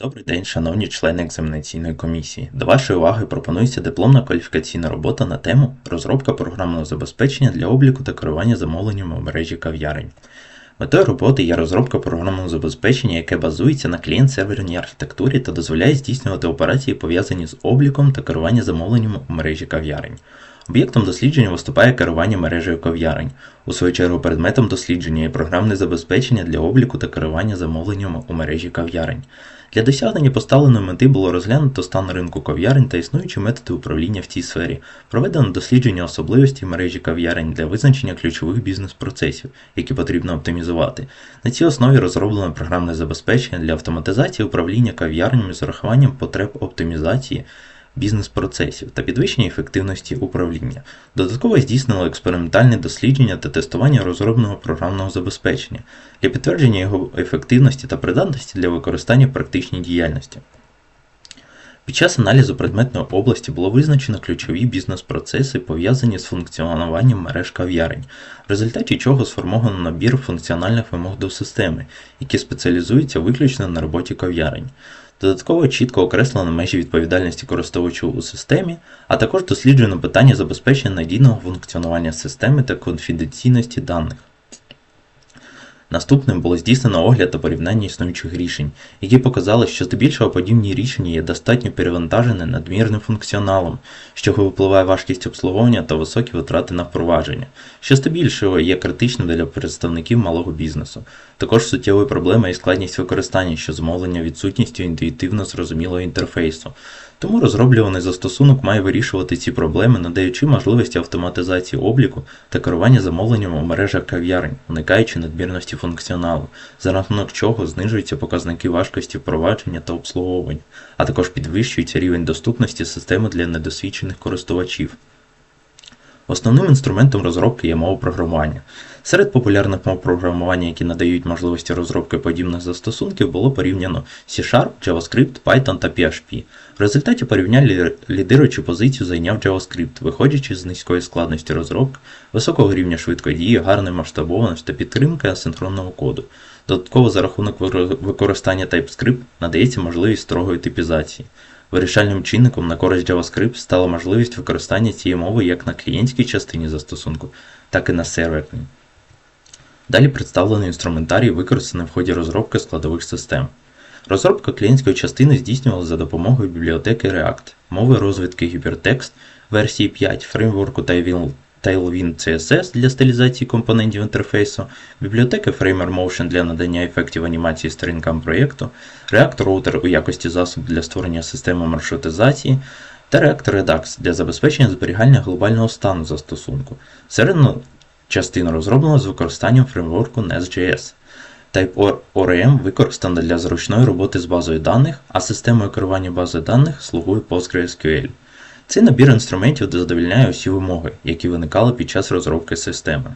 Добрий день, шановні члени екзаменаційної комісії. До вашої уваги пропонується дипломна кваліфікаційна робота на тему розробка програмного забезпечення для обліку та керування замовленнями у мережі кав'ярень. Метою роботи є розробка програмного забезпечення, яке базується на клієнт-серверній архітектурі та дозволяє здійснювати операції, пов'язані з обліком та керуванням замовленнями у мережі кав'ярень. Об'єктом дослідження виступає керування мережею кав'ярень. У свою чергу предметом дослідження є програмне забезпечення для обліку та керування замовленнями у мережі кав'ярень. Для досягнення поставленої мети було розглянуто стан ринку кав'ярень та існуючі методи управління в цій сфері, проведено дослідження особливостей мережі кав'ярень для визначення ключових бізнес-процесів, які потрібно оптимізувати. На цій основі розроблено програмне забезпечення для автоматизації управління кав'ярнями з урахуванням потреб оптимізації бізнес-процесів та підвищення ефективності управління. Додатково здійснило експериментальне дослідження та тестування розробленого програмного забезпечення для підтвердження його ефективності та придатності для використання в практичній діяльності. Під час аналізу предметної області було визначено ключові бізнес-процеси, пов'язані з функціонуванням мереж кав'ярень, в результаті чого сформовано набір функціональних вимог до системи, які спеціалізуються виключно на роботі кав'ярень. Додатково чітко окреслено межі відповідальності користувачу у системі, а також досліджено питання забезпечення надійного функціонування системи та конфіденційності даних. Наступним було здійснено огляд та порівняння існуючих рішень, які показали, що здебільшого подібні рішення є достатньо перевантажені надмірним функціоналом, з чого випливає важкість обслуговування та високі витрати на впровадження, що здебільшого є критичним для представників малого бізнесу. Також суттєвою проблемою є складність використання, що зумовлення відсутністю інтуїтивно зрозумілого інтерфейсу. Тому розроблюваний застосунок має вирішувати ці проблеми, надаючи можливості автоматизації обліку та керування замовленням у мережах кав'ярень, уникаючи надмірності функціоналу, за рахунок чого знижуються показники важкості впровадження та обслуговування, а також підвищується рівень доступності системи для недосвідчених користувачів. Основним інструментом розробки є мова програмування. Серед популярних мов програмування, які надають можливості розробки подібних застосунків, було порівняно C-Sharp, JavaScript, Python та PHP. В результаті порівняння лідируючу позицію зайняв JavaScript, виходячи з низької складності розробки, високого рівня швидкодії, гарної масштабованості та підтримки асинхронного коду. Додатково за рахунок використання TypeScript надається можливість строгої типізації. Вирішальним чинником на користь JavaScript стала можливість використання цієї мови як на клієнтській частині застосунку, так і на серверній. Далі представлений інструментарій використаний в ході розробки складових систем. Розробка клієнтської частини здійснювалася за допомогою бібліотеки React, мови розвитки Hypertext версії 5 фреймворку Tailwind CSS для стилізації компонентів інтерфейсу, бібліотеки Framer Motion для надання ефектів анімації сторінкам проєкту, React Router у якості засобу для створення системи маршрутизації та React Redux для забезпечення зберігання глобального стану застосунку. Середну частину розроблено з використанням фреймворку Nest.js. Type ORM використано для зручної роботи з базою даних, а системою керування базою даних слугує PostgreSQL. Цей набір інструментів задовільняє усі вимоги, які виникали під час розробки системи.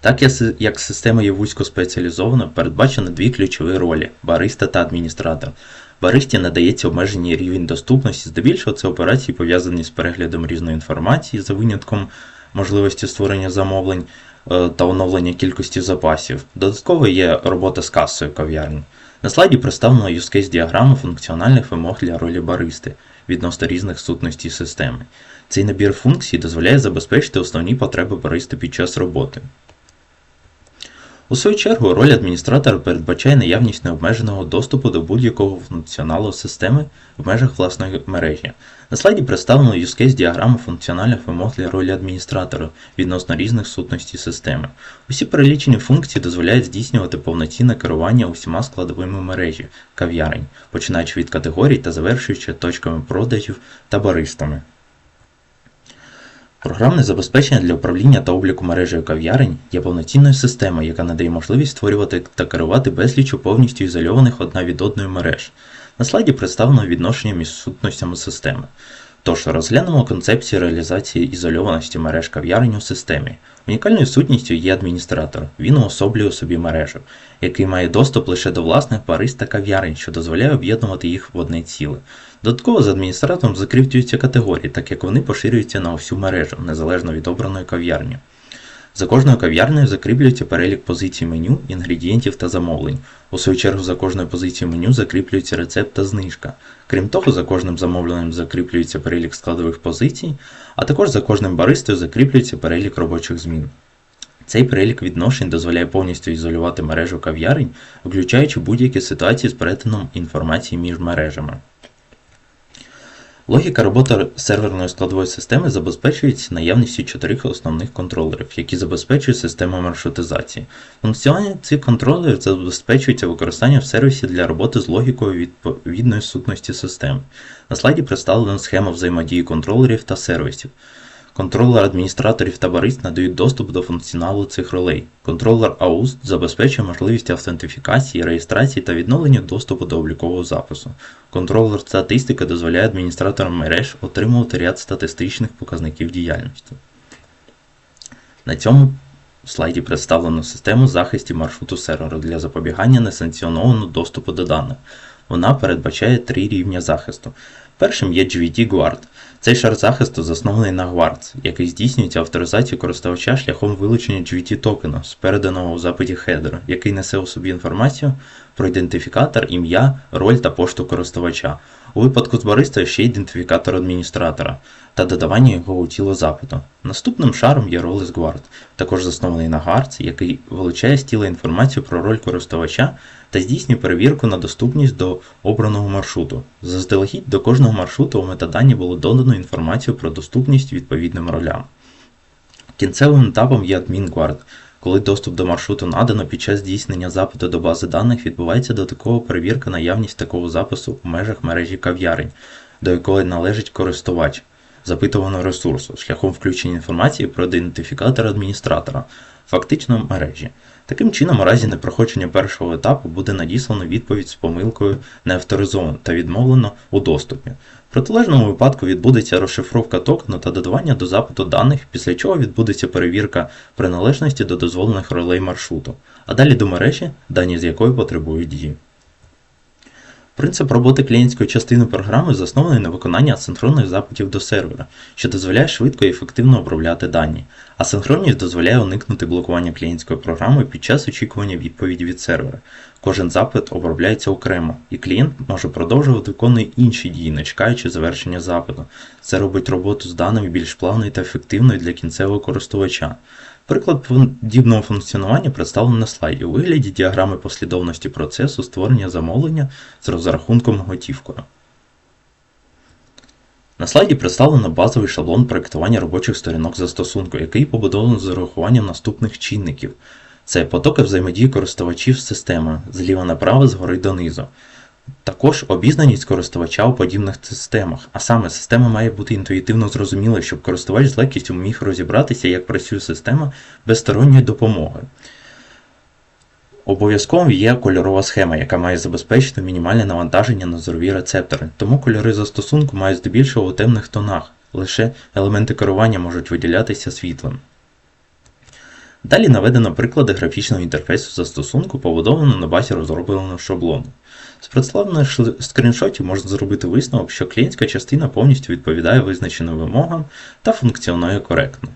Так як система є вузько спеціалізована, передбачено дві ключові ролі бариста та адміністратор. Баристі надається обмежений рівень доступності, здебільшого це операції пов'язані з переглядом різної інформації за винятком можливості створення замовлень е, та оновлення кількості запасів. Додатково є робота з касою кав'ярні. На слайді представлено юзкейс діаграму функціональних вимог для ролі баристи відносно різних сутностей системи. Цей набір функцій дозволяє забезпечити основні потреби баристи під час роботи. У свою чергу, роль адміністратора передбачає наявність необмеженого доступу до будь-якого функціоналу системи в межах власної мережі. На слайді представлено case діаграму функціональних вимог для ролі адміністратора відносно різних сутностей системи. Усі перелічені функції дозволяють здійснювати повноцінне керування усіма складовими мережі кав'ярень, починаючи від категорій та завершуючи точками продажів та баристами. Програмне забезпечення для управління та обліку мережею кав'ярень є повноцінною системою, яка надає можливість створювати та керувати безлічу повністю ізольованих одна від одної мереж. На слайді представлено відношення між сутностями системи. Тож розглянемо концепцію реалізації ізольованості мереж кав'ярень у системі. Унікальною сутністю є адміністратор. Він уособлює собі мережу, який має доступ лише до власних барист та кав'ярень, що дозволяє об'єднувати їх в одне ціле. Додатково з адміністратором закріплюються категорії, так як вони поширюються на всю мережу, незалежно від обраної кав'ярні. За кожною кав'ярнею закріплюється перелік позицій меню, інгредієнтів та замовлень. У свою чергу за кожною позицією меню закріплюється рецепт та знижка. Крім того, за кожним замовленням закріплюється перелік складових позицій, а також за кожним баристою закріплюється перелік робочих змін. Цей перелік відношень дозволяє повністю ізолювати мережу кав'ярень, включаючи будь-які ситуації з перетином інформації між мережами. Логіка роботи серверної складової системи забезпечується наявністю чотирьох основних контролерів, які забезпечують систему маршрутизації. Функціонування цих контролерів забезпечується використанням в сервісі для роботи з логікою відповідної сутності системи. На слайді представлена схема взаємодії контролерів та сервісів. Контролер адміністраторів та барист надають доступ до функціоналу цих ролей. Контролер AUST забезпечує можливість автентифікації, реєстрації та відновлення доступу до облікового запису. Контролер статистика дозволяє адміністраторам мереж отримувати ряд статистичних показників діяльності. На цьому слайді представлено систему захистів маршруту серверу для запобігання несанкціонованого доступу до даних. Вона передбачає три рівня захисту. Першим є GVT Guard. Цей шар захисту заснований на Guards, який здійснюється авторизацію користувача шляхом вилучення GVT токену з переданого у запиті хедеру, який несе у собі інформацію про ідентифікатор, ім'я, роль та пошту користувача. У випадку з баристою ще ідентифікатор адміністратора та додавання його у тіло запиту. Наступним шаром є Role Guard, також заснований на Guards, який вилучає з тіла інформацію про роль користувача та здійснює перевірку на доступність до обраного маршруту. Заздалегідь до кожного маршруту у метадані було додано інформацію про доступність відповідним ролям. Кінцевим етапом є AdminGuard. Коли доступ до маршруту надано під час здійснення запиту до бази даних, відбувається додаткова перевірка наявність такого запису у межах мережі кав'ярень, до якої належить користувач запитуваного ресурсу, шляхом включення інформації про ідентифікатор адміністратора, фактично мережі. Таким чином, у разі непроходження першого етапу буде надіслано відповідь з помилкою не авторизовано та відмовлено у доступі. В протилежному випадку відбудеться розшифровка токену та додавання до запиту даних, після чого відбудеться перевірка приналежності до дозволених ролей маршруту, а далі до мережі, дані з якої потребують дії. Принцип роботи клієнтської частини програми заснований на виконанні асинхронних запитів до сервера, що дозволяє швидко і ефективно обробляти дані. Асинхронність дозволяє уникнути блокування клієнтської програми під час очікування відповіді від сервера. Кожен запит обробляється окремо, і клієнт може продовжувати виконувати інші дії, не чекаючи завершення запиту. Це робить роботу з даними більш плавною та ефективною для кінцевого користувача. Приклад подібного функціонування представлений на слайді у вигляді діаграми послідовності процесу створення замовлення з розрахунком готівкою. На слайді представлено базовий шаблон проєктування робочих сторінок застосунку, який побудований з урахуванням наступних чинників. Це потоки взаємодії користувачів з системою зліва направо, згори донизу. Також обізнаність користувача у подібних системах, а саме система має бути інтуїтивно зрозумілою, щоб користувач з легкістю міг розібратися, як працює система без сторонньої допомоги. Обов'язково є кольорова схема, яка має забезпечити мінімальне навантаження на зорові рецептори, тому кольори застосунку мають здебільшого у темних тонах, лише елементи керування можуть виділятися світлим. Далі наведено приклади графічного інтерфейсу застосунку, побудованого на базі розробленого шаблону. З представлених скріншотів можна зробити висновок, що клієнтська частина повністю відповідає визначеним вимогам та функціонує коректно.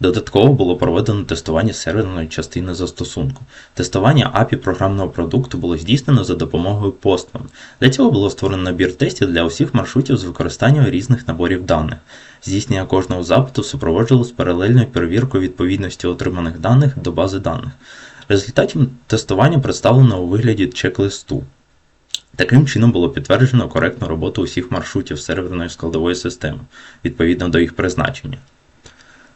Додатково було проведено тестування серверної частини застосунку. Тестування API програмного продукту було здійснено за допомогою Postman. Для цього було створено набір тестів для усіх маршрутів з використанням різних наборів даних. Здійснення кожного запиту супроводжувалось паралельною перевіркою відповідності отриманих даних до бази даних. Результатів тестування представлено у вигляді чек-листу. Таким чином було підтверджено коректну роботу усіх маршрутів серверної складової системи відповідно до їх призначення.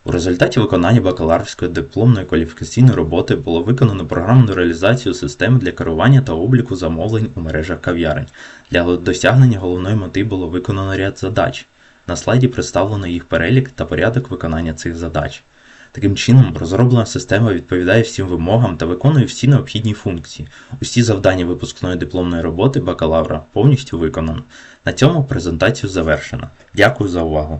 У результаті виконання бакалаврської дипломної кваліфікаційної роботи було виконано програмну реалізацію системи для керування та обліку замовлень у мережах кав'ярень. Для досягнення головної мети було виконано ряд задач. На слайді представлено їх перелік та порядок виконання цих задач. Таким чином, розроблена система відповідає всім вимогам та виконує всі необхідні функції. Усі завдання випускної дипломної роботи бакалавра повністю виконано. На цьому презентацію завершено. Дякую за увагу!